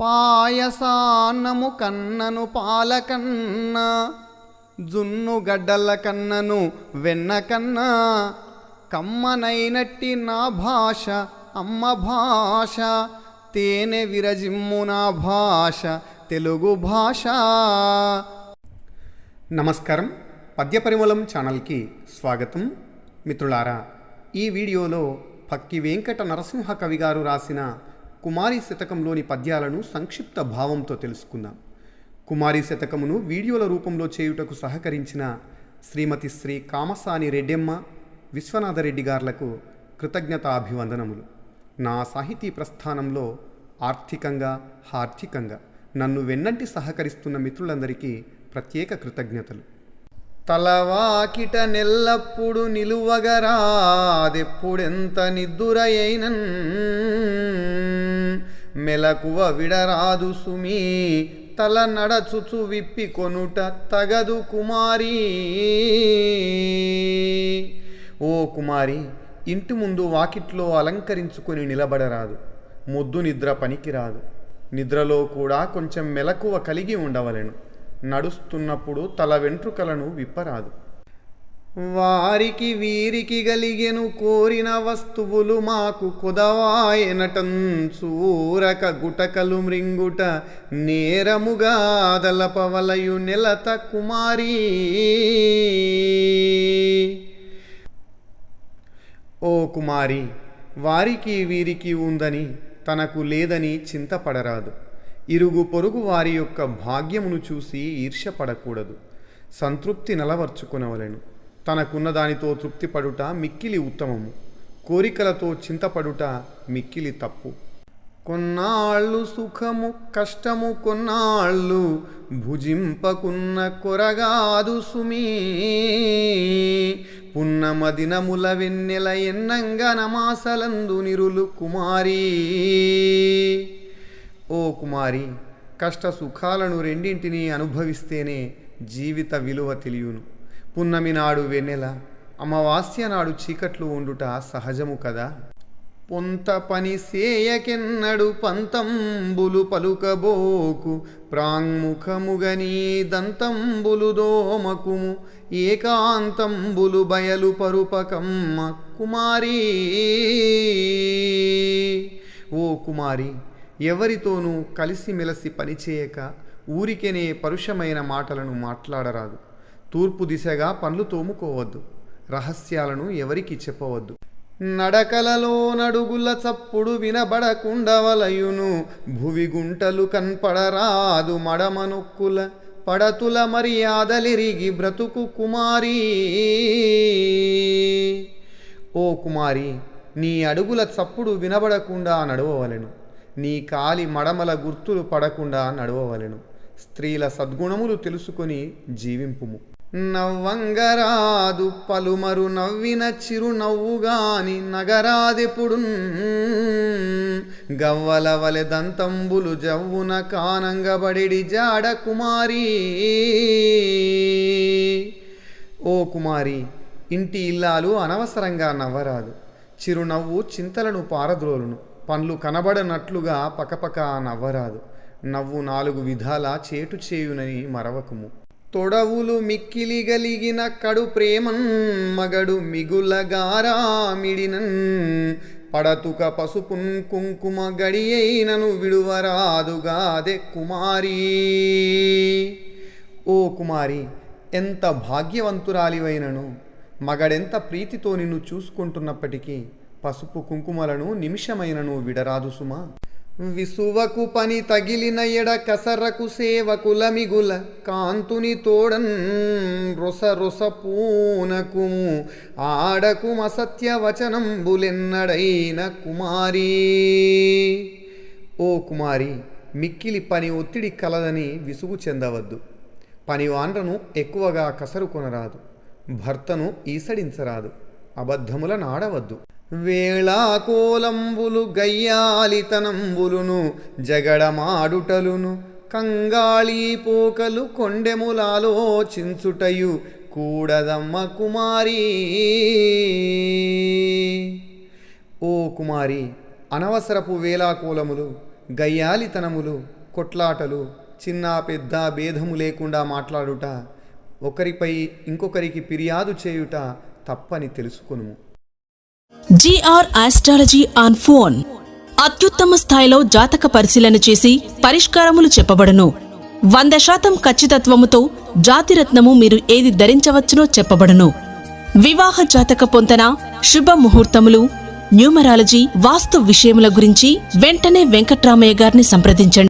పాయసాన్నము కన్నను పాలకన్న జున్ను గడ్డల కన్నను వెన్నకన్నా కమ్మనైనట్టి నా భాష అమ్మ భాష తేనె విరజిమ్ము నా భాష తెలుగు భాష. నమస్కారం. పద్యపరిమళం ఛానల్కి స్వాగతం. మిత్రులారా ఈ వీడియోలో భక్తి వెంకట నరసింహ కవి గారు రాసిన కుమారి శతకంలోని పద్యాలను సంక్షిప్త భావంతో తెలుసుకుందాం. కుమారి శతకమును వీడియోల రూపంలో చేయుటకు సహకరించిన శ్రీమతి శ్రీ కామసాని రెడ్డెమ్మ విశ్వనాథరెడ్డి గార్లకు కృతజ్ఞతాభివందనములు. నా సాహితీ ప్రస్థానంలో ఆర్థికంగా హార్థికంగా నన్ను వెన్నంటి సహకరిస్తున్న మిత్రులందరికీ ప్రత్యేక కృతజ్ఞతలు. తలవాకిట నెల్లప్పుడు నిలువగరాదెప్పుడెంత నిద్దురయైనన్ మెలకువ విడరాదు సుమీ. తల నడచుచు విప్పి కొనుట తగదు కుమారి. ఓ కుమారి ఇంటి ముందు వాకిట్లో అలంకరించుకొని నిలబడరాదు. మొద్దు నిద్ర పనికిరాదు. నిద్రలో కూడా కొంచెం మెలకువ కలిగి ఉండవలెను. నడుస్తున్నప్పుడు తల వెంట్రుకలను విప్పరాదు. వారికి వీరికి గలిగెను కోరిన వస్తువులు మాకు కుదవాయనటం చూరక గుటకలు మృంగుట నేరముగా దలపవలయు నెలత కుమారీ. ఓ కుమారి వారికి వీరికి ఉందని తనకు లేదని చింతపడరాదు. ఇరుగు పొరుగు వారి యొక్క భాగ్యమును చూసి ఈర్ష్యపడకూడదు. సంతృప్తి నలవర్చుకొనవలెను. తనకున్న దానితో తృప్తిపడుట మిక్కిలి ఉత్తమము. కోరికలతో చింతపడుట మిక్కిలి తప్పు. కొన్నాళ్ళు సుఖము కష్టము కొన్నాళ్ళు భుజింపకున్న కొరగాదు సుమీ. పున్నమ దినముల వెన్నెల ఎన్నంగ నమాసలందు నిరులు కుమారి. ఓ కుమారి కష్ట సుఖాలను రెండింటినీ అనుభవిస్తేనే జీవిత విలువ తెలియను. పున్నమి నాడు వెన్నెల అమావాస్య నాడు చీకట్లు ఉండుట సహజము కదా? పొంత పని సేయకెన్నడు పంతంబులు పలుకబోకు ప్రాంగ్ముఖముగనీ దంతంబులు దోమకుము ఏకాంతంబులు బయలు పరుపకమ్మ కుమారీ. ఓ కుమారి ఎవరితోనూ కలిసిమెలసి పనిచేయక ఊరికెనే పరుషమైన మాటలను మాట్లాడరాదు. తూర్పు దిశగా పనులు తోముకోవద్దు. రహస్యాలను ఎవరికి చెప్పవద్దు. నడకలలో నడుగుల చప్పుడు వినబడకుండవలయును భువి గుంటలు కన్పడరాదు మడమనొక్కుల పడతుల మర్యాదలిరిగి బ్రతుకు కుమారీ. ఓ కుమారి నీ అడుగుల చప్పుడు వినబడకుండా నడవవలెను. నీ కాలి మడమల గుర్తులు పడకుండా నడవవలెను. స్త్రీల సద్గుణములు తెలుసుకొని జీవింపుము. నవ్వంగరాదు పలుమరు నవ్విన చిరునవ్వుగాని నగరాదెప్పుడు గవ్వల వలె దంతంబులు జవ్వున కానంగబడి జాడ కుమారి. ఓ కుమారి ఇంటి ఇల్లాలు అనవసరంగా నవ్వరాదు. చిరునవ్వు చింతలను పారద్రోలును. పండ్లు కనబడనట్లుగా పకపక నవ్వరాదు. నవ్వు నాలుగు విధాల చేటు చేయునని మరవకుము. తొడవులు మిక్కిలిగలిగిన కడు ప్రేమన్ మగడు మిగులగారామిడినన్ పడతుక పసుపున్ కుంకుమ గడియైనను విడువరాదుగాదే కుమారీ. ఓ కుమారి ఎంత భాగ్యవంతురాలివైనను. మగడెంత ప్రీతితో నిన్ను చూసుకుంటున్నప్పటికీ పసుపు కుంకుమలను నిమిషమైనను విడరాదు సుమా. విసువకు పని తగిలిన ఎడ కసరకు సేవకులమిగుల కాంతుని తోడన్ రొస రొస పూనకు ఆడకు అసత్య వచనంబులెన్నడైన కుమారీ. ఓ కుమారి మిక్కిలి పని ఒత్తిడి కలదని విసుగు చెందవద్దు. పని వాండ్రను ఎక్కువగా కసరు కొనరాదు. భర్తను ఈసడించరాదు. అబద్ధముల నాడవద్దు వేళాకోలంబులు గయ్యాలితనంబులును జగడమాడుటలును కంగాళీ పోకలు కొండెములాలోచించుటయు కూడదమ్మ కుమారి. ఓ కుమారి అనవసరపు వేళాకోలములు గయ్యాలితనములు కొట్లాటలు చిన్న పెద్ద భేదము లేకుండా మాట్లాడుట ఒకరిపై ఇంకొకరికి ఫిర్యాదు చేయుట తప్పని తెలుసుకొనుము. G R astrology on phone. అత్యుత్తమ స్థాయిలో జాతక పరిశీలన చేసి పరిష్కారములు చెప్పబడును. వంద శాతం ఖచ్చితత్వముతో జాతిరత్నము మీరు ఏది ధరించవచ్చునో చెప్పబడును. వివాహ జాతక పొంతన శుభ ముహూర్తములు న్యూమరాలజీ వాస్తు విషయముల గురించి వెంటనే వెంకట్రామయ్య గారిని సంప్రదించండి.